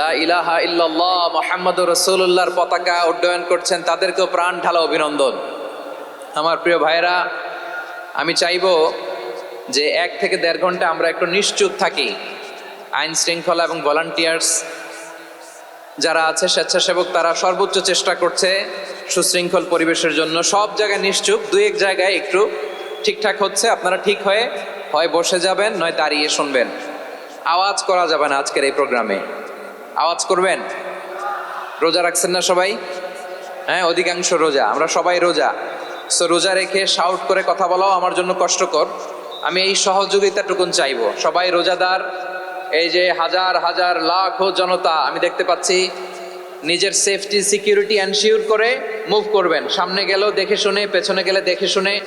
লা ইলাহা ইল্লাল্লাহ মোহাম্মদ রসুল্লাহর পতাকা উড্ডয়ন করছেন তাদেরকেও প্রাণ ঢালা অভিনন্দন। আমার প্রিয় ভাইরা আমি চাইব যে এক থেকে দেড় ঘণ্টা আমরা একটু নিশ্চুপ থাকি। আইন শৃঙ্খলা এবং ভলান্টিয়ার্স যারা আছে, স্বেচ্ছাসেবক, তারা সর্বোচ্চ চেষ্টা করছে সুশৃঙ্খল পরিবেশের জন্য। সব জায়গায় নিশ্চুপ দুই এক জায়গায় একটু ঠিকঠাক হচ্ছে, আপনারা ঠিক হয়ে, হয় বসে যাবেন, নয় দাঁড়িয়ে শুনবেন। আওয়াজ করা যাবে না আজকের এই প্রোগ্রামে। আওয়াজ করবেন? রোজা রাখছেন না সবাই? হ্যাঁ অধিকাংশ রোজা। আমরা সবাই রোজা। সো রোজা রেখে শাউট করে কথা বলাও আমার জন্য কষ্টকর। আমি এই সহযোগিতাটুকুন চাইব। সবাই রোজাদার, এই যে হাজার হাজার, লাখো জনতা, আমি দেখতে পাচ্ছি, নিজের সেফটি সিকিউরিটি এনশিওর করে মুভ করবেন। সামনে গেলেও দেখে শুনে, পেছনে গেলে দেখে শুনে,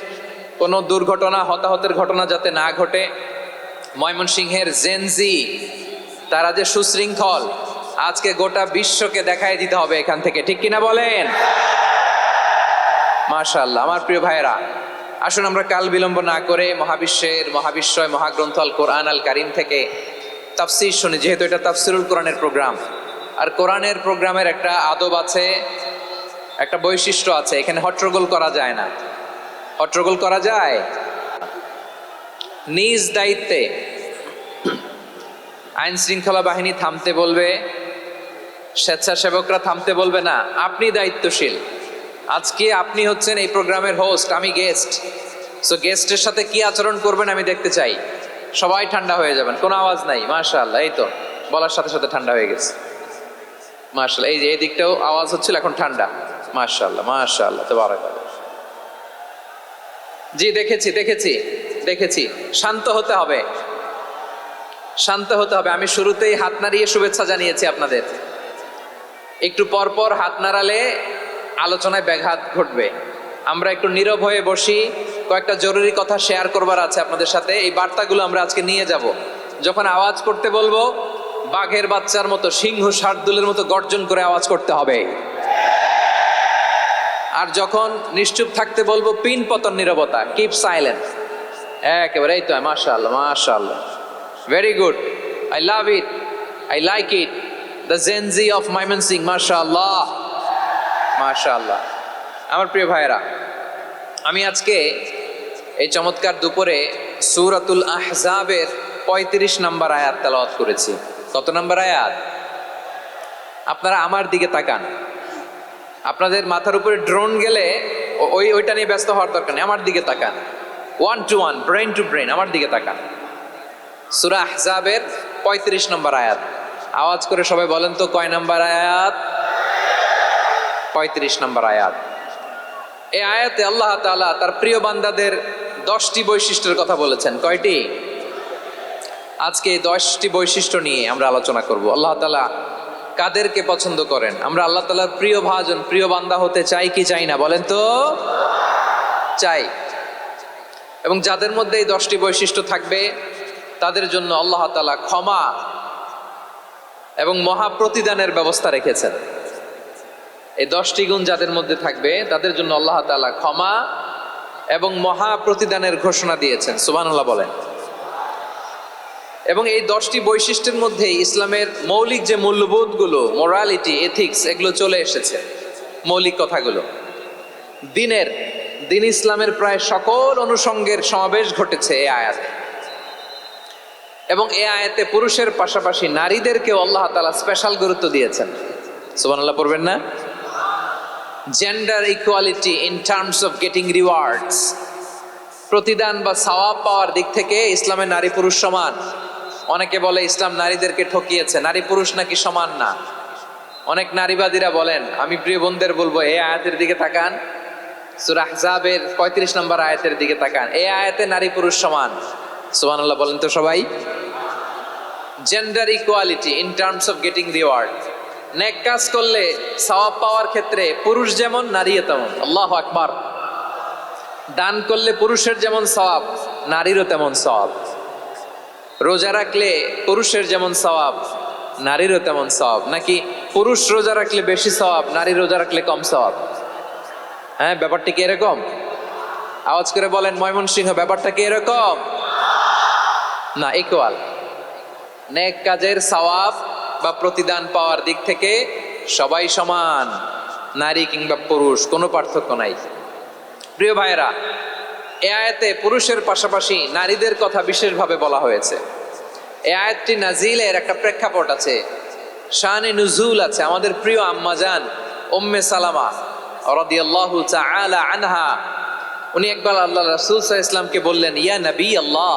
কোনো দুর্ঘটনা, হতাহতের ঘটনা যাতে না ঘটে। ময়মনসিংহের জেনজি তারা যে সুশৃঙ্খল আজকে গোটা বিশ্বকে দেখাই দিতে হবে এখান থেকে। ঠিক কিনা বলেন? মাশাল্লাহ আমার প্রিয় ভাইয়েরা, আসুন আমরা কাল বিলম্ব না করে মহাবিশ্বের মহাবিশ্বয় মহাগ্রন্থ আল কোরআন আল কারিম থেকে তাফসির শুনি, যেহেতু এটা তাফসিরুল কোরআনের প্রোগ্রাম। আর কোরআনের প্রোগ্রামের একটা আদব আছে, একটা বৈশিষ্ট্য আছে, এখানে হট্টগোল করা যায় না। হট্টগোল করা যায়? নিজ দায়িত্বে আইন শৃঙ্খলা বাহিনী থামতে বলবে স্বেচ্ছাসেবকরা থামতে বলবে না, আপনি দায়িত্বশীল। আজকে আপনি হচ্ছেন এই প্রোগ্রামের হোস্ট আমি গেস্ট সো গেস্টের সাথে কি আচরণ করবেন আমি দেখতে চাই। সবাই ঠান্ডা হয়ে যাবেন, কোনো আওয়াজ নাই, মাশাআল্লাহ, এই তো। বলার সাথে সাথে ঠান্ডা হয়ে গেছে। মাশাআল্লাহ, এই যে এই দিকটাও আওয়াজ হচ্ছিল, এখন ঠান্ডা। মাশাআল্লাহ মাশাআল্লাহ তো বারাক জি, দেখেছি দেখেছি দেখেছি। শান্ত হতে হবে। শান্ত হতে হবে। আমি শুরুতেই হাত নাড়িয়ে শুভেচ্ছা জানিয়েছি আপনাদের। একটু পর পর হাত নাড়ালে আলোচনায় ব্যাঘাত ঘটবে। আমরা একটু নীরব হয়ে বসি, কয়েকটা জরুরি কথা শেয়ার করবার আছে আপনাদের সাথে। এই বার্তাগুলো আমরা আজকে নিয়ে যাব। যখন আওয়াজ করতে বলব, বাঘের বাচ্চার মতো সিংহ শার্দুলের মতো গর্জন করে আওয়াজ করতে হবে। আর যখন নিশ্চুপ থাকতে বলব, পিন পতন নীরবতা কিপ সাইলেন্স একেবারে, এই তো, মাশাআল্লাহ মাশাআল্লাহ। Very good I love it I like it the Gen Z of Maimon Singh মাশাআল্লাহ মাশাআল্লাহ আমার প্রিয় ভাইয়েরা, আমি আজকে এই চমৎকার দুপুরে সুরাতুল আহজাবের পঁয়ত্রিশ নম্বর আয়াত তেলাওয়াত করেছি। কত নম্বর আয়াত? আপনারা আমার দিকে তাকান। আপনাদের মাথার উপরে ড্রোন গেলে ওই ওইটা নিয়ে ব্যস্ত হওয়ার দরকার নেই। আমার দিকে তাকান। One to one brain to brain আমার দিকে তাকান। সুরা আহজাবের পঁয়ত্রিশ নম্বর আয়াত। আওয়াজ করে সবাই বলেন তো, কয় নম্বর আয়াত? পঁয়ত্রিশ নম্বর আয়াত। এই আয়াতে আল্লাহ তাআলা তার প্রিয় বান্দাদের দশটি বৈশিষ্ট্যের কথা বলেছেন। কয়টি? আজকে এই দশটি বৈশিষ্ট্য নিয়ে আমরা আলোচনা করব। আল্লাহ তাআলা কাদেরকে পছন্দ করেন? আমরা আল্লাহ তাআলার প্রিয় ভাজন, প্রিয় বান্দা হতে চাই কি চাই না? বলেন তো, চাই। এবং যাদের মধ্যে এই দশটি বৈশিষ্ট্য থাকবে, তাদের জন্য আল্লাহ তাআলা ক্ষমা এবং মহাপ্রতিদানের ব্যবস্থা রেখেছেন। এই দশটি গুণ যাদের মধ্যে থাকবে, তাদের জন্য আল্লাহ তাআলা ক্ষমা এবং মহাপ্রতিদানের ঘোষণা দিয়েছেন। সুবহানাল্লাহ বলেন। এবং এই দশটি বৈশিষ্ট্যের মধ্যে ইসলামের মৌলিক যে মূল্যবোধগুলো মোরালিটি এথিক্স এগুলো চলে এসেছে, মৌলিক কথাগুলো। দিনের, দিন ইসলামের প্রায় সকল অনুষঙ্গের সমাবেশ ঘটেছে এই আয়াতে। এবং এ আয়াতে পুরুষের পাশাপাশি নারীদেরকেও আল্লাহ তাআলা স্পেশাল গুরুত্ব দিয়েছেন। সুবহানাল্লাহ পড়বেন না? Gender equality in terms of getting rewards প্রতিদান বা সওয়াব পাওয়ার দিক থেকে ইসলামে নারী পুরুষ সমান। অনেকে বলে ইসলাম নারীদেরকে ঠকিয়েছে, নারী পুরুষ নাকি সমান না? অনেক নারীবাদীরা বলেন, আমি প্রিয় বোনদের বলব, এই আয়াতের দিকে তাকান। সুরা আহজাবের পঁয়ত্রিশ নম্বর আয়াতের দিকে তাকান। এই আয়াতে নারী পুরুষ সমান। সুবহানাল্লাহ, বলেন তো সবাই। Gender equality in terms of getting the reward নেক কাজ করলে সওয়াব পাওয়ার ক্ষেত্রে পুরুষ যেমন নারী তেমন। আল্লাহ আকবার। দান করলে পুরুষের যেমন সওয়াব, নারীরও তেমন সওয়াব। রোজা রাখলে পুরুষের যেমন সওয়াব, নারীরও তেমন সওয়াব। নাকি পুরুষ রোজা রাখলে বেশি সওয়াব, নারী রোজা রাখলে কম সওয়াব? হ্যাঁ ব্যাপারটা কি এরকম? আওয়াজ করে বলেন, ময়মনসিংহ, ব্যাপারটা কি এরকম? না ইকুয়াল নেক কাজের সওয়াব বা প্রতিদান পাওয়ার দিক থেকে সবাই সমান, নারী কিংবা পুরুষ, কোনো পার্থক্য নাই। প্রিয় ভাইয়েরা, এ আয়াতে পুরুষের পাশাপাশি নারীদের কথা বিশেষভাবে বলা হয়েছে। এ আয়াতটি নাজিলের একটা প্রেক্ষাপট আছে, শানে নুজুল আছে। আমাদের প্রিয় আম্মাজান ওম্মে সালামা রাদিয়াল্লাহু তাআলা আনহা, উনি একবার আল্লাহ রাসূল সাল্লাল্লাহু ইসলামকে বললেন, ইয়া নবী আল্লাহ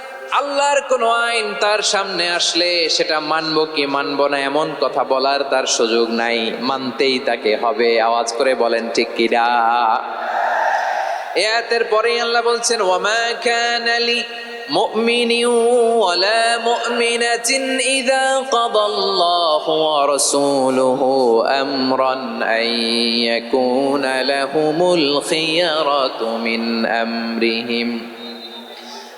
আল্লাহর কোনো আইন তার সামনে আসলে সেটা মানবো কি মানবো না এমন কথা বলার তার সুযোগ নাই মানতেই তাকে হবে আওয়াজ করে বলেন ঠিক কিরা এয়াতের পরেই আল্লাহ বলছেন ওয়ামা কানা লি مؤمن ولا مؤمنة إذا قضى الله ورسوله أمرا أن يكون لهم الخيرة من أمرهم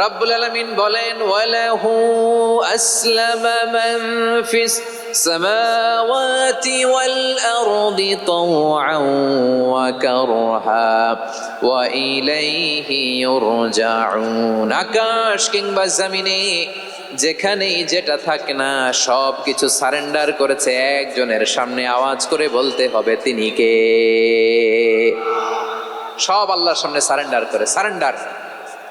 রব্বুল আলামিন বলেন, ওয়ালাহু আসলামা মান ফিস সামাওয়াতি ওয়াল আরদি তাওআন ওয়া কারহা ওয়া ইলাইহি ইউরজাউন। আকাশ কিংবা জমিনে যেখানেই যেটা থাক না সব কিছু সারেন্ডার করেছে একজনের সামনে আওয়াজ করে বলতে হবে, তিনি কে? সব আল্লাহর সামনে সারেন্ডার করে, সারেন্ডার।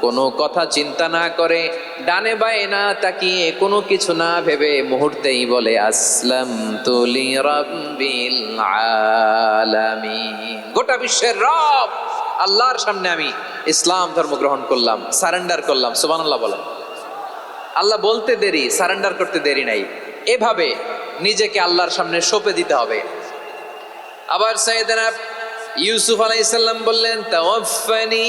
কোনো কথা চিন্তা না করে, ডানে বায়ে না তাকিয়ে কোনো কিছু না ভেবে মুহূর্তেই বলে আসলাম তুলি রব্বিল আলামিন। গোটা বিশ্বের রব, আল্লাহর সামনে আমি ইসলাম ধর্ম গ্রহণ করলাম, সারেন্ডার করলাম, সুবহানাল্লাহ বলেন। আল্লাহ বলতে দেরি, সারেন্ডার করতে দেরি নাই। এভাবে নিজেকে আল্লাহর সামনে সঁপে দিতে হবে। আবার সাইয়েদনা ইউসুফ আলাইসাল্লাম বললেন তাওয়াফানি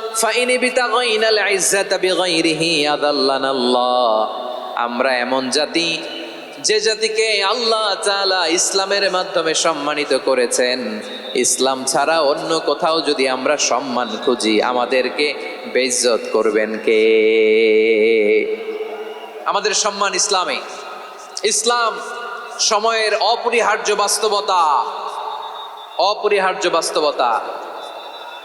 ফাইন বিতাগাইনাল ইজ্জাতা বিগাইরিহি আদাল্লানাল্লাহ। আমরা এমন জাতি, যে জাতিকে আল্লাহ তাআলা ইসলামের মাধ্যমে সম্মানিত করেছেন। ইসলাম ছাড়া অন্য কোথাও যদি আমরা সম্মান খুঁজি, আমাদেরকে বেইজ্জত করবেন কে? আমাদের সম্মান ইসলামে। ইসলাম সময়ের অপরিহার্য বাস্তবতা অপরিহার্য বাস্তবতা।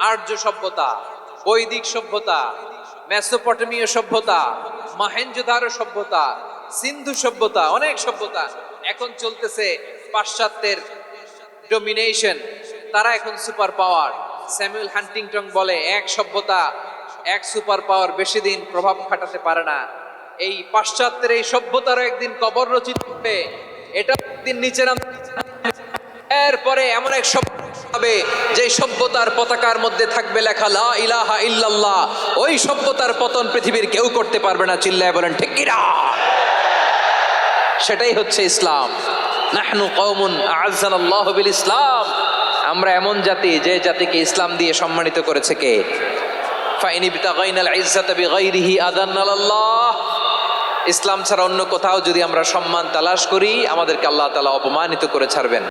আর্য সভ্যতা, বৈদিক সভ্যতা, মেসোপটেমীয় সভ্যতা, মহেঞ্জোদারো সভ্যতা, সিন্ধু সভ্যতা, অনেক সভ্যতা এখন চলতেছে পাশ্চাত্যের ডোমিনেশন তারা এখন সুপার পাওয়ার স্যামুয়েল হান্টিংটন বলে, এক সভ্যতা, এক সুপার পাওয়ার বেশি দিন প্রভাব খাটাতে পারে না। এই পাশ্চাত্যের এই সভ্যতারও একদিন কবর রচিত হবে। এটা একদিন নিচে নাম এরপরে এমন এক হবে যে সভ্যতার পতাকার মধ্যে থাকবে লেখা, লা ইলাহা ইল্লাল্লাহ। ওই সভ্যতার পতন পৃথিবীর কেউ করতে পারবে না, চিল্লায় বলেন, ঠিক কিনা সেটাই হচ্ছে ইসলাম। নাহনু কওমুন আ'আজ্জানাল্লাহু বিল ইসলাম। আমরা এমন জাতি, যে জাতিকে ইসলাম দিয়ে সম্মানিত করেছে কে? ইসলাম ছাড়া অন্য কোথাও যদি আমরা সম্মান তালাশ করি, আমাদেরকে আল্লাহ তাআলা অপমানিত করে ছাড়বেন।